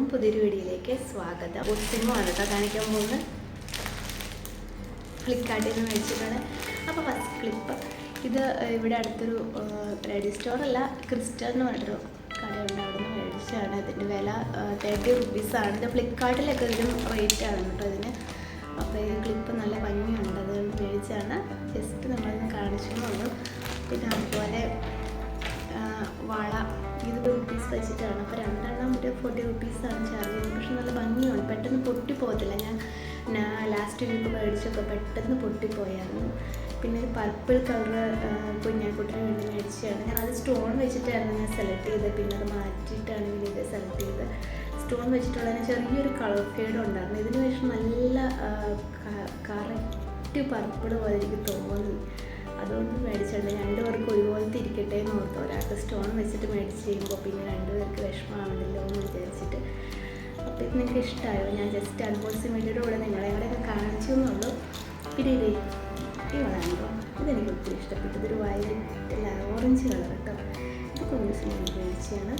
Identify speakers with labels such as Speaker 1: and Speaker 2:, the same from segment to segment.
Speaker 1: എല്ലാവർക്കും പുതിയൊരു വീഡിയോയിലേക്ക് സ്വാഗതം ഒത്തിരിമാണ് കേട്ടോ കാണിക്കാൻ പോകുന്നത് ഫ്ലിപ്കാർട്ടിൽ നിന്ന് മേടിച്ചിട്ടാണ്. അപ്പോൾ ഫസ്റ്റ് ക്ലിപ്പ് ഇത് ഇവിടെ അടുത്തൊരു റെഡി സ്റ്റോർ അല്ല ക്രിസ്റ്റൽ എന്ന് പറഞ്ഞൊരു കടയുണ്ട് അവിടെ നിന്ന് മേടിച്ചതാണ്. ഇതിന്റെ വില തേർട്ടി റുപ്പീസാണ് ഇത് ഫ്ലിപ്കാർട്ടിലൊക്കെ റേറ്റ് ആണ് കേട്ടോ ഇതിന്. അപ്പോൾ ഈ ക്ലിപ്പ് നല്ല ഭംഗിയുണ്ട്. അത് മേടിച്ചാണ് ജസ്റ്റ് നമ്മളൊന്ന് കാണിച്ചു പിന്നെ അതുപോലെ വള ഇരുപത് റുപ്പീസ് വെച്ചിട്ടാണ്. അപ്പോൾ രണ്ടെണ്ണം ഒരു ഫോർട്ടി റുപ്പീസാണ് ചാർജ് ചെയ്യുന്നത്. പക്ഷെ നല്ല ഭംഗിയാണ് പെട്ടെന്ന് പൊട്ടി പോകത്തില്ല. ഞാൻ ലാസ്റ്റ് വീക്ക് മേടിച്ചപ്പോൾ പെട്ടെന്ന് പൊട്ടിപ്പോയായിരുന്നു പിന്നെ ഒരു പർപ്പിൾ കളർ കുഞ്ഞാക്കുട്ടിന് വേണ്ടി മേടിച്ചതാണ്. ഞാൻ അത് സ്റ്റോൺ വെച്ചിട്ടായിരുന്നു ഞാൻ സെലക്ട് ചെയ്തത്. പിന്നെ അത് മാറ്റിയിട്ടാണ് പിന്നെ സെലക്ട് ചെയ്തത്. സ്റ്റോൺ വെച്ചിട്ടുള്ളതിന് ചെറിയൊരു കളർ ഫേഡ് ഉണ്ടായിരുന്നു. ഇതിന് ശേഷം നല്ല കറക്റ്റ് പർപ്പിൾ പോലെ എനിക്ക് തോന്നി. അതുകൊണ്ട് മേടിച്ചിട്ടുണ്ട് രണ്ടുപേർക്ക് ഒരുപോലത്തെ ഇരിക്കട്ടെ എന്ന് ഓർത്തു ഒരാൾക്ക് സ്റ്റോൺ വെച്ചിട്ട് മേടിച്ച് ചെയ്യുമ്പോൾ പിന്നെ രണ്ടുപേർക്ക് വിഷമമാവണല്ലോ എന്ന് വിചാരിച്ചിട്ട്. അപ്പോൾ ഇത് നിങ്ങൾക്ക് ഇഷ്ടമായോ ഞാൻ ജസ്റ്റ് അൺബോക്സിങ് വീഡിയോയുടെ കൂടെ നിങ്ങളെ കൂടെയൊക്കെ കാണിച്ചു എന്നുള്ളൂ. പിന്നെ ഇത് ഈ വളാണ്ടോ ഇതെനിക്ക് ഒത്തിരി ഇഷ്ടപ്പെട്ടു ഇതൊരു വയലറ്റ് അല്ല ഓറഞ്ച് കളർ കേട്ടോ. ഇത് കുഞ്ഞുസിന് വേണ്ടി മേടിച്ചതാണ്.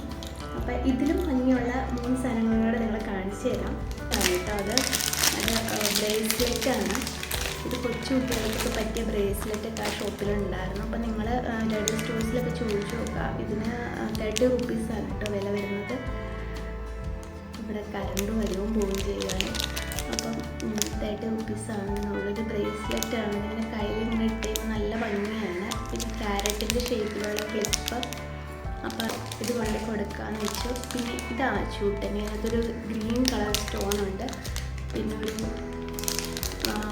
Speaker 1: അപ്പോൾ ഇതിലും ഭംഗിയുള്ള മൂന്ന് സാധനങ്ങളോട് നിങ്ങളെ കാണിച്ചു തരാം. കേട്ടോ അത്. അത് ബ്രേസ്ലെറ്റാണ് ഇത് കൊച്ചു കുട്ടികൾക്കൊക്കെ പറ്റിയ ബ്രേസ്ലെറ്റ് ഒക്കെ ആ ഷോപ്പിലുണ്ടായിരുന്നു അപ്പോൾ നിങ്ങൾ ഡെഡി സ്റ്റോഴ്സിലൊക്കെ ചോദിച്ചു നോക്കുക ഇതിന് തേർട്ടി റുപ്പീസാണ് കേട്ടോ വില വരുന്നത്. ഇവിടെ കറണ്ട് വരും പോവുകയും ചെയ്യാൻ അപ്പം തേർട്ടി റുപ്പീസാണ് നമ്മളൊരു ബ്രേസ്ലെറ്റ് ആണ്. ഇങ്ങനെ കയ്യിൽ ഇങ്ങനെ ഇട്ട് നല്ല ഭംഗിയാണ്. പിന്നെ ക്യാരറ്റിന്റെ ഷേപ്പിലുള്ള ക്ലിപ്പ് അപ്പം ഇത് കൊണ്ട് കൊടുക്കാന്ന് വെച്ചു. പിന്നെ ഇതാണ് ചൂട്ടന് അതൊരു ഗ്രീൻ കളർ സ്റ്റോൺ ഉണ്ട്. പിന്നെ ഒരു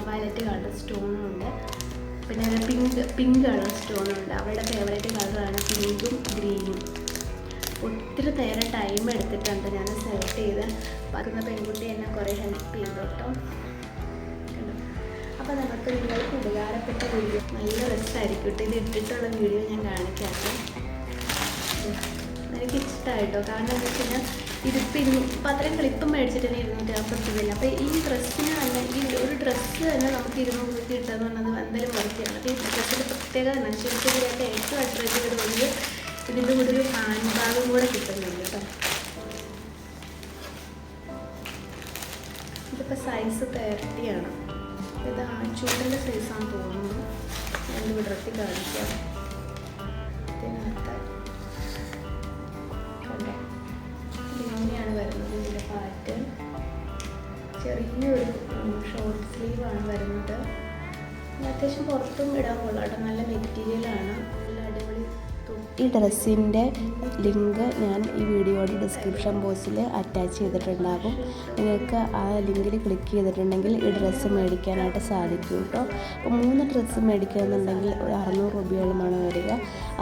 Speaker 1: വയലറ്റ് കളർ സ്റ്റോണും ഉണ്ട്. പിന്നെ പിങ്ക് പിങ്ക് കളർ സ്റ്റോണും ഉണ്ട്. അവളുടെ ഫേവറേറ്റ് കളറാണ് പിങ്കും ഗ്രീനും. ഒത്തിരി നേരം ടൈം എടുത്തിട്ടുണ്ട്. ഞാൻ സെലക്ട് ചെയ്ത് പറയുന്ന പെൺകുട്ടി എന്നെ കുറേ ഹെൽപ്പ് ചെയ്തു കേട്ടോ? അപ്പോൾ നമുക്ക് നിങ്ങൾക്ക് ഉപകാരപ്പെട്ട വീഡിയോ നല്ല രസമായിരിക്കും കേട്ടോ. ഇത് ഇട്ടിട്ടുള്ള വീഡിയോ ഞാൻ കാണിക്കാം. എനിക്ക് ഇഷ്ടമായിട്ടോ കാരണം എന്താ വെച്ച് കഴിഞ്ഞാൽ ഇതിപ്പോൾ ഇരുന്ന് ഇപ്പം അത്രയും ക്ലിപ്പ് മേടിച്ചിട്ട് തന്നെ ഇരുന്നൂറ്റി രൂപയില്ല? അപ്പോൾ ഈ ഡ്രസ്സിന് തന്നെ ഈ ഒരു ഡ്രസ്സ് തന്നെ നമുക്ക് ഇരുന്നൂറ് രൂപയ്ക്ക് കിട്ടുക എന്ന് പറഞ്ഞത് എന്തായാലും വർത്തിയാണ് അപ്പോൾ ഈ ഡ്രസ്സിന്റെ പ്രത്യേകത തന്നെ ശരിക്കും ഏറ്റവും അട്രാക്റ്റീവ് തോന്നിയത് ഇതിന്റെ കൂടെ ഒരു ഹാൻഡ് ബാഗും കൂടെ കിട്ടുന്നുണ്ട് കേട്ടോ. ഇതിപ്പോൾ സൈസ് തേർട്ടിയാണ് ഇത് ആ ചൂടിന്റെ സൈസാണെന്ന് തോന്നുന്നു. ഞാൻ വിടർത്തി കാണിക്കാം. പാറ്റേൺ ചെറിയൊരു ഷോർട്ട് സ്ലീവാണ് വരുന്നത്. അത്യാവശ്യം പുറത്തും ഇടാൻ കൊള്ളാം നല്ല അടിപൊളി ഈ ഡ്രസ്സിന്റെ ലിങ്ക് ഞാൻ ഈ വീഡിയോയുടെ ഡിസ്ക്രിപ്ഷൻ ബോക്സിൽ അറ്റാച്ച് ചെയ്തിട്ടുണ്ടാകും. നിങ്ങൾക്ക് ആ ലിങ്കിൽ ക്ലിക്ക് ചെയ്തിട്ടുണ്ടെങ്കിൽ ഈ ഡ്രസ്സ് മേടിക്കാനായിട്ട് സാധിക്കും കേട്ടോ അപ്പോൾ മൂന്ന് ഡ്രസ്സ് മേടിക്കുകയെന്നുണ്ടെങ്കിൽ ഒരു അറുന്നൂറ് രൂപയോളമാണ് വരിക.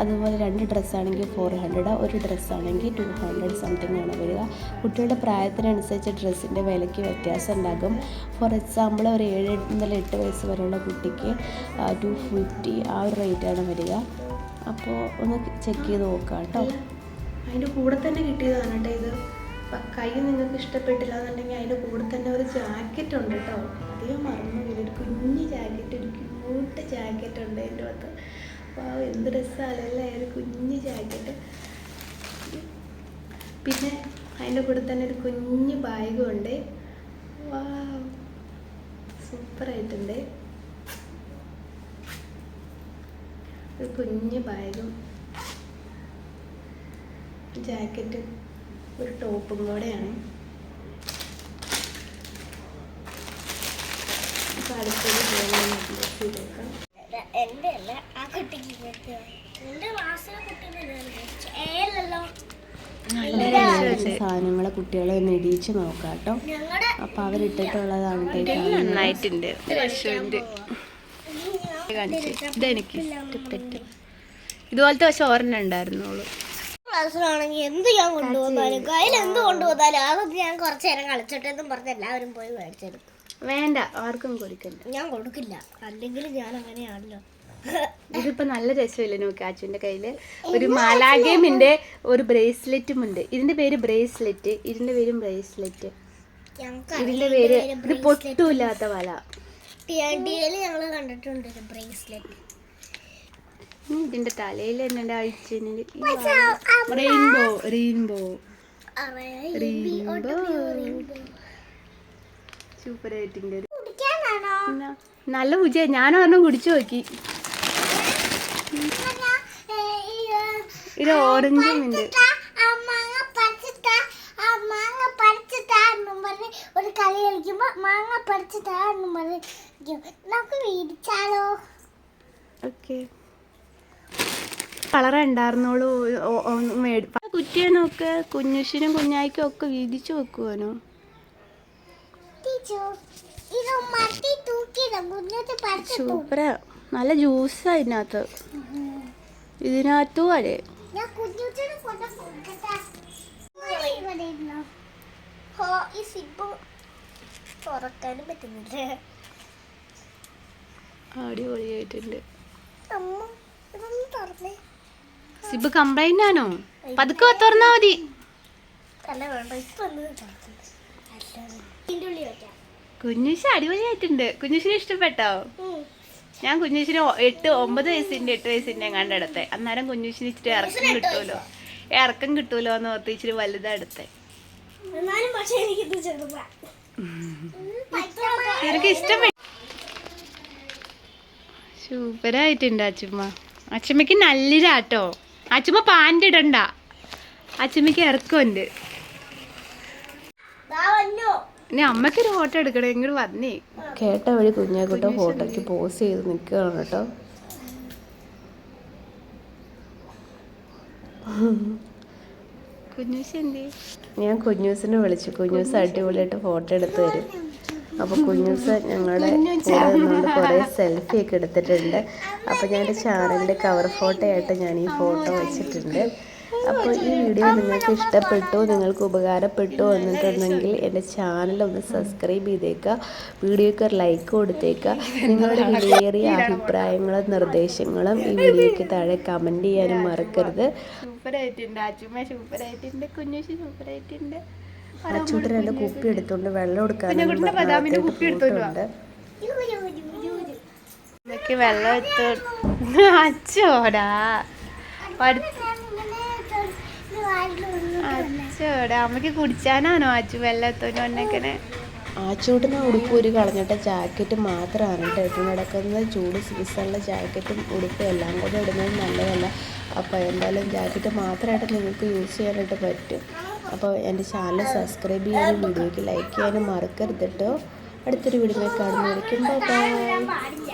Speaker 1: അതുപോലെ രണ്ട് ഡ്രസ്സാണെങ്കിൽ ഫോർ ഹൺഡ്രഡ് ഒരു ഡ്രസ്സാണെങ്കിൽ ടു ഹൺഡ്രഡ് സംതിങ് ആണ് വരിക. കുട്ടികളുടെ പ്രായത്തിനനുസരിച്ച് ഡ്രസ്സിന്റെ വിലയ്ക്ക് വ്യത്യാസം ഉണ്ടാകും. ഫോർ എക്സാമ്പിൾ ഒരു ഏഴ് മുതൽ എട്ട് വയസ്സ് വരെയുള്ള കുട്ടിക്ക് ടു ഫിഫ്റ്റി ആ ഒരു റേറ്റാണ് വരിക. അപ്പോൾ ഒന്ന് ചെക്ക് ചെയ്ത് നോക്കുക കേട്ടോ അതിന്റെ കൂടെ തന്നെ കിട്ടിയതാണ് കേട്ടോ ഇത്. കൈ നിങ്ങൾക്ക് ഇഷ്ടപ്പെട്ടില്ല എന്നുണ്ടെങ്കിൽ അതിന്റെ കൂടെ തന്നെ ഒരു ജാക്കറ്റ് ഉണ്ട് കേട്ടോ അധികം മറന്നു പോയില്ല ഒരു കുഞ്ഞ് ജാക്കറ്റ് ഒരു ക്യൂട്ട് ജാക്കറ്റ് ഉണ്ട് അതിന്റെ അകത്ത്. അപ്പോൾ എന്ത് രസമല്ലേ ഒരു കുഞ്ഞ് ജാക്കറ്റ് പിന്നെ അതിന്റെ കൂടെ തന്നെ ഒരു കുഞ്ഞ് ബാഗും ഉണ്ട്. വാ സൂപ്പറായിട്ടുണ്ട് കുഞ്ഞ് ബാഗും ജാക്കറ്റും ഒരു ടോപ്പും കൂടെയാണ്. സാധനങ്ങളെ അടുത്തത്
Speaker 2: അല്ല ആ കുട്ടിക്ക്
Speaker 1: സാധനങ്ങൾ കുട്ടികളെ ഒന്ന് ഇടിയിച്ച് നോക്കാം കേട്ടോ
Speaker 2: അപ്പൊ
Speaker 1: അപ്പോൾ അവരിട്ടിട്ടുള്ളതാണ്
Speaker 3: നന്നായിട്ടുണ്ട്. ഇതെനിക്ക് ഇഷ്ടപ്പെട്ടു. ഇതുപോലത്തെ പക്ഷെ ഒരെണ്ണം ഉണ്ടായിരുന്നുള്ളൂ.
Speaker 2: ക്ലാസ്സിലാണെങ്കിൽ എന്ത് ഞാൻ കൊണ്ടുവന്നാലും കയ്യിൽ എന്ത് കൊണ്ടുവന്നാലും അതൊക്കെ ഞാൻ കുറച്ച് നേരം കളിച്ചോട്ടെ എന്നും പറഞ്ഞ് എല്ലാവരും പോയി മേടിച്ചെടുക്കും.
Speaker 3: വേണ്ട ആർക്കും കൊടുക്കണ്ട.
Speaker 2: ഞാൻ കൊടുക്കില്ല. അല്ലെങ്കിൽ ഞാൻ അങ്ങനെയാണല്ലോ.
Speaker 3: ഇതിപ്പോ നല്ല രസമില്ല നോക്കി അച്ഛന്റെ കയ്യിൽ? ഒരു മാലാഗേമിന്റെ ഒരു ബ്രേസ്ലെറ്റും ഉണ്ട് ഇതിന്റെ പേര് ബ്രേസ്ലെറ്റ് ഇതിന്റെ പേരും ബ്രേസ്ലെറ്റ്. ഇതിന്റെ പേര് ഇത് പൊട്ടുമില്ലാത്ത വല.
Speaker 2: ഞങ്ങൾ കണ്ടിട്ടുണ്ട് ഒരു ബ്രേസ്ലെറ്റ്
Speaker 3: ഇതിന്റെ തലയിൽ തന്നെ അഴിച്ചതിന് റെയിൻബോ റെയിൻബോ റെയിൻബോ സൂപ്പർ ആയിട്ടുണ്ട് എന്നാ, നല്ല പൂജ ഞാൻ ഒരെണ്ണം കുടിച്ചു നോക്കി. ഇത് ഓറഞ്ചും ഉണ്ട്.
Speaker 2: പറിച്ചിട്ടാ ഒരു കളി കളിക്കുമ്പോ മാങ്ങ പറിച്ചിട്ടാന്നും പറഞ്ഞ് നമുക്ക് വീടിച്ചാലോ
Speaker 3: ഓക്കെ. ഉണ്ടായിരുന്നോളൂ കുറ്റിയെ നോക്ക്. കുഞ്ഞുഷിനും കുഞ്ഞായിക്കും ഒക്കെ വീതിച്ചു വെക്കുവാനോ? സൂപ്പറാ. നല്ല ജ്യൂസാ ഇതിനകത്ത്. ഇതിനകത്തും അതെ.
Speaker 2: ഞാൻ കുഞ്ഞുട്ടിനെ കൊണ്ട് കൊടുക്കട്ടെ ഇവിടെ ഇരുന്നോ. ഹോ ഈ സിബ് തുറക്കാനും പറ്റുന്നില്ല
Speaker 3: അടിപൊളിയായിട്ടുണ്ട്. സിബ് കംപ്ലൈന്റ് ആണോ? പതുക്കെ തുറന്നാ മതി.
Speaker 2: ഉള്ളിൽ
Speaker 3: അടിപൊളിയായിട്ടുണ്ട്. കുഞ്ഞുശിനെ ഇഷ്ടപ്പെട്ടോ? ഞാൻ കുഞ്ഞുശിന് എട്ട് ഒമ്പത് വയസ്സിന്റെ എട്ട് വയസ്സിന്റെ കണ്ടെടുത്തെ അന്നേരം കുഞ്ഞുശിന് ഇച്ചിരി ഇറക്കം കിട്ടുമല്ലോ. ഇറക്കം കിട്ടുമല്ലോ എന്ന് ഓർത്ത് ഇച്ചിരി വലുതാ
Speaker 2: ചെറുതാ.
Speaker 3: എനിക്ക് ഇഷ്ടപ്പെട്ടു സൂപ്പറായിട്ടുണ്ട് അച്ചുമ്മ. അച്ചുമ്മക്ക് നല്ലതാട്ടോ അച്ചുമ്മ പാന്റ് ഇടണ്ട അച്ചമ്മയ്ക്ക് ഇറക്കമുണ്ട്. ഇനി അമ്മക്കൊരു ഫോട്ടോ എടുക്കണേ ഇങ്ങോട്ട് വന്നേ. കേട്ട വഴി കുഞ്ഞാക്കുട്ട ഫോട്ടോയ്ക്ക് പോസ് ചെയ്ത് നിൽക്കുകയാണ് കേട്ടോ. കുഞ്ഞൂസ് എന്തേ? ഞാൻ കുഞ്ഞൂസിനെ വിളിച്ചു. കുഞ്ഞൂസ് അടിപൊളിയായിട്ട് ഫോട്ടോ എടുത്തു തരും. അപ്പോൾ കുഞ്ഞുസ ഞങ്ങളുടെ കുറേ സെൽഫി ഒക്കെ എടുത്തിട്ടുണ്ട്. അപ്പോൾ ഞാൻ എന്റെ ചാനലിന്റെ കവർ ഫോട്ടോ ആയിട്ട് ഞാൻ ഈ ഫോട്ടോ വെച്ചിട്ടുണ്ട്. അപ്പോൾ ഈ വീഡിയോ നിങ്ങൾക്ക് ഇഷ്ടപ്പെട്ടു നിങ്ങൾക്ക് ഉപകാരപ്പെട്ടു എന്നിട്ടുണ്ടെങ്കിൽ എന്റെ ചാനൽ ഒന്ന് സബ്സ്ക്രൈബ് ചെയ്തേക്കുക വീഡിയോക്ക് ഒരു ലൈക്ക് കൊടുത്തേക്കുക നിങ്ങളുടെ വിലയേറിയ അഭിപ്രായങ്ങളും നിർദ്ദേശങ്ങളും ഈ വീഡിയോക്ക് താഴെ കമന്റ് ചെയ്യാനും മറക്കരുത്. സൂപ്പറായിട്ടുണ്ട് അച്ചുമ്മ സൂപ്പറായിട്ടുണ്ട് കുഞ്ഞുശി സൂപ്പറായിട്ടുണ്ട് അച്ചൂട്ട് എന്റെ കുപ്പി എടുത്തുകൊണ്ട് വെള്ളം എടുക്കാനുണ്ട് ഇതൊക്കെ വെള്ളം എടുത്ത് അച്ചോടാ. അച്ചോടാ അമ്മയ്ക്ക് കുടിച്ചാനാണോ അച്ചു വെള്ളം എത്തോണ്ട് വന്നേക്കണേ? ആച്ചൂട്ടിന് ഉടുപ്പ് ഒരു കളഞ്ഞിട്ട ജാക്കറ്റ് മാത്രമാണ് കേട്ടോ ഇട്ട് നടക്കുന്നത്. ചൂട് സീസണിലെ ജാക്കറ്റും ഉടുപ്പും എല്ലാം കൂടെ ഇടുന്നത് നല്ലതല്ല. അപ്പോൾ എന്തായാലും ജാക്കറ്റ് മാത്രമായിട്ട് നിങ്ങൾക്ക് യൂസ് ചെയ്യാനായിട്ട് പറ്റും. അപ്പോൾ എന്റെ ചാനൽ സബ്സ്ക്രൈബ് ചെയ്യാനും വീഡിയോയ്ക്ക് ലൈക്ക് ചെയ്യാനും മറക്കരുത് കേട്ടോ. അടുത്തൊരു വീഡിയോ കാണുന്നതായിരിക്കും ബൈ